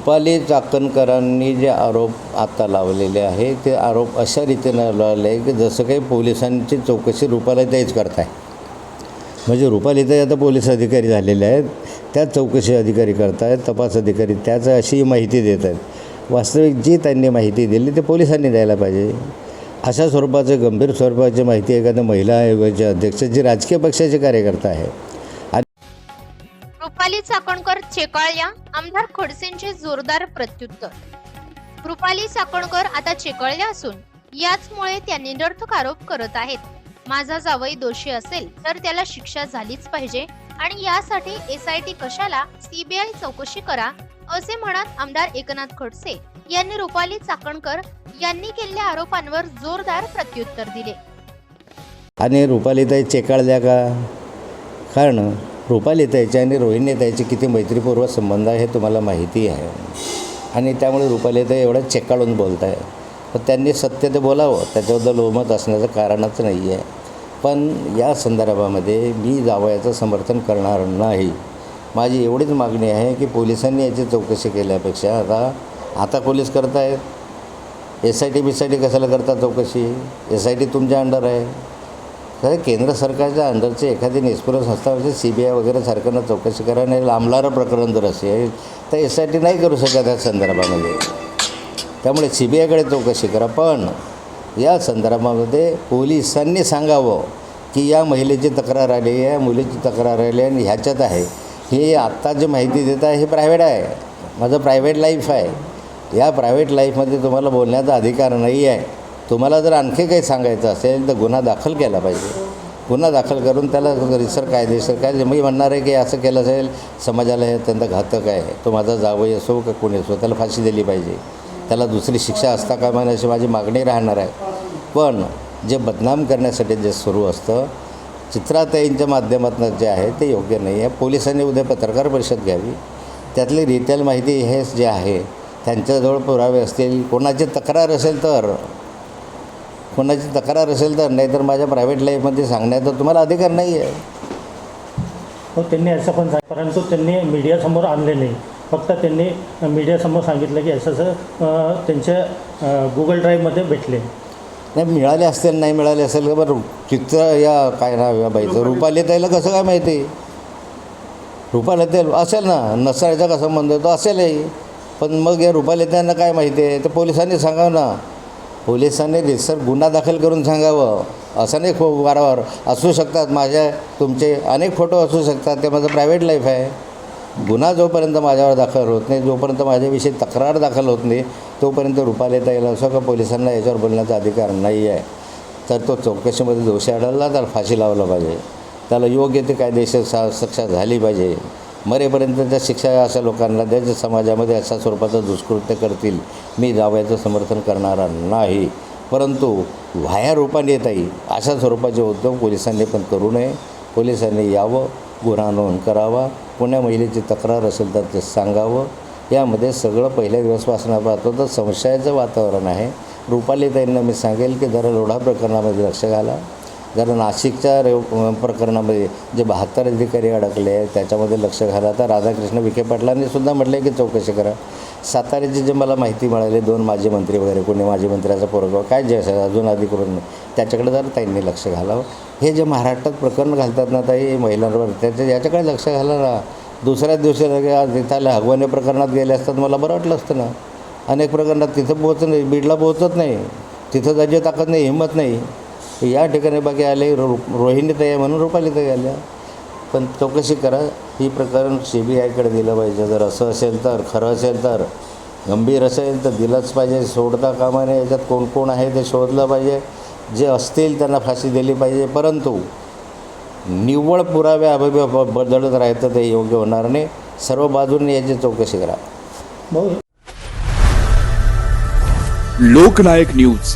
रुपाली चाकणकरांनी जे आरोप आता लावलेले आहे ते आरोप अशा रीतीनं लावले आहे की जसं काही पोलिसांची चौकशी रुपाली तेच करताय. म्हणजे रुपाली तर आता पोलीस अधिकारी झालेले आहेत त्याच चौकशी अधिकारी करतायत तपास अधिकारी त्याच अशी माहिती देत आहेत. वास्तविक जी त्यांनी माहिती दिली ते पोलिसांनी द्यायला पाहिजे. अशा स्वरूपाचं गंभीर स्वरूपाची माहिती एखाद्या महिला आयोगाचे अध्यक्ष जे राजकीय पक्षाचे कार्यकर्ता आहे रुपाली चाकणकर चेकाळल्या आमदार खडसेंचे जोरदार प्रत्युत्तर. रुपाली चाकणकर आता चेकाळल्या असून याचमुळे त्या निरर्थक आरोप करत आहेत. माझा जावई दोषी असेल तर त्याला शिक्षा झालीच पाहिजे. आणि यासाठी एस आय टी कशाला सीबीआय चौकशी करा असे म्हणत आमदार एकनाथ खडसे यांनी रुपाली चाकणकर यांनी केलेल्या आरोपांवर जोरदार प्रत्युत्तर दिले. आणि रुपालीताई चेकाळल्या का? कारण रुपालीताईचे आणि रोहिणीताईचे किती मैत्रीपूर्व संबंध आहे हे तुम्हाला माहिती आहे. आणि त्यामुळे रुपालीताई एवढं चेकाळून बोलत आहे तर त्यांनी सत्य ते बोलावं त्याच्याबद्दल ओमत असण्याचं कारणच नाही आहे पण या संदर्भामध्ये मी जावयाचं समर्थन करणार नाही. माझी एवढीच मागणी आहे की पोलिसांनी याची चौकशी केल्यापेक्षा आता आता पोलीस करतायत? S I T B T कशाला करता चौकशी? एस आय टी तुमच्या अंडर आहे. तर केंद्र सरकारच्या अंडरचे एखादी निष्पुर संस्था म्हणजे सी बी आय वगैरे सारख्यांना चौकशी करा आणि लांबणारं प्रकरण जर असेल तर एस आय टी नाही करू शकत या संदर्भामध्ये. त्यामुळे सी बी आयकडे चौकशी करा. पण या संदर्भामध्ये पोलिसांनी सांगावं की या महिलेची तक्रार आली आहे मुलीची तक्रार आली आणि ह्याच्यात आहे. हे आत्ता जी माहिती देत आहे हे प्रायव्हेट आहे. माझं प्रायव्हेट लाईफ आहे. या प्रायव्हेट लाईफमध्ये तुम्हाला बोलण्याचा अधिकार नाही आहे. तुम्हाला जर आणखी काही सांगायचं असेल तर गुन्हा दाखल केला पाहिजे. गुन्हा दाखल करून त्याला रिसर कायदेशीर काय मी म्हणणार आहे की असं केलं असेल समाजाला हे अत्यंत घातक आहे. तो माझा जावई असो का कोणी असो त्याला फाशी दिली पाहिजे. त्याला दुसरी शिक्षा असता का म्हणे अशी माझी मागणी राहणार आहे. पण जे बदनाम करण्यासाठी जे सुरू असतं चित्राताईंच्या माध्यमातून जे आहे ते योग्य नाही आहे. पोलिसांनी उद्या पत्रकार परिषद घ्यावी. त्यातली रिटेल माहिती हे जे आहे त्यांच्याजवळ पुरावे असतील कोणाची तक्रार असेल तर कोणाची तक्रार असेल तर नाही तर माझ्या प्रायव्हेट लाईफमध्ये सांगण्याचा तुम्हाला अधिकार नाही आहे. हो त्यांनी असं पण सांग परंतु त्यांनी मीडियासमोर आणले नाही. फक्त त्यांनी मीडियासमोर सांगितलं की असं असं त्यांच्या गुगल ड्राईव्हमध्ये भेटले. नाही मिळाले असतील नाही मिळाले असेल का बरं चित्र या काय नाव या बाईचं? रुपाली. ताईला कसं काय माहिती? रुपाली ताई असेल ना नसण्याचा का संबंध आहे तो असेलही. पण मग या रुपाली ताईंना काय माहिती आहे? ते पोलिसांनी सांगावं ना. पोलिसांनी रिसर गुन्हा दाखल करून सांगावं असं नाही खूप वारंवार. असू शकतात माझ्या तुमचे अनेक फोटो असू शकतात ते माझं प्रायव्हेट लाईफ आहे. गुन्हा जोपर्यंत माझ्यावर दाखल होत नाही जोपर्यंत माझ्याविषयी तक्रार दाखल होत नाही तोपर्यंत रुपाली येईल असं का पोलिसांना याच्यावर बोलण्याचा अधिकार नाही आहे. तर तो चौकशीमध्ये दोषी आढळला तर फाशी लावला पाहिजे. त्याला योग्य ते कायदेशीर सा शिक्षा झाली पाहिजे. मरेपर्यंत त्या शिक्षा अशा लोकांना द्या समाजामध्ये अशा स्वरूपाचं दुष्कृत्य करतील मी जावयाचं समर्थन करणारा नाही. परंतु व्हाया रूपाने येत आहे अशा स्वरूपाचे उद्योग पोलिसांनी पण करू नये. पोलिसांनी यावं गुन्हा नोंद करावा पुण्या महिलेची तक्रार असेल तर ते सांगावं. यामध्ये सगळं पहिल्या दिवसपासून पाहतो तर संशयाचं वातावरण आहे. रुपालीताईंना मी सांगेल की जरा लोढा प्रकरणामध्ये लक्ष घाला. जर नाशिकच्या रेव प्रकरणामध्ये जे बहात्तर अधिकारी अडकले आहेत त्याच्यामध्ये लक्ष घाला. तर राधाकृष्ण विखे पाटलांनी सुद्धा म्हटले की चौकशी करा. साताऱ्याची जे मला माहिती मिळाली दोन माजी मंत्री वगैरे कोणी माजी मंत्र्याचा पोरगाव काय जे असेल अजून अधिकृत नाही त्याच्याकडे जर ताईंनी लक्ष घालावं. हे जे महाराष्ट्रात प्रकरण घालतात ना ताई महिलांवर त्याच्या याच्याकडे लक्ष घाला ना. दुसऱ्याच दिवशी तिथल्या हगवणे प्रकरणात गेले असतात मला बरं वाटलं असतं ना. अनेक प्रकरणात तिथं पोहोचत नाही बीडला पोहोचत नाही. तिथं जायची ताकद नाही हिंमत नाही. या ठिकाणी बाकी आले रो रोहिणी ताई आहे म्हणून रुपाली ताई आल्या. पण चौकशी करा ही प्रकरण सी बी आयकडे दिलं पाहिजे. जर असं असेल तर खरं असेल तर गंभीर असेल तर दिलंच पाहिजे. सोडता कामा नये याच्यात कोण कोण आहे ते शोधलं पाहिजे. जे असतील त्यांना फाशी दिली पाहिजे. परंतु निव्वळ पुरावे अभव्य बदलत राहतं ते योग्य होणार नाही. सर्व बाजूंनी याची चौकशी करा. लोकनायक न्यूज.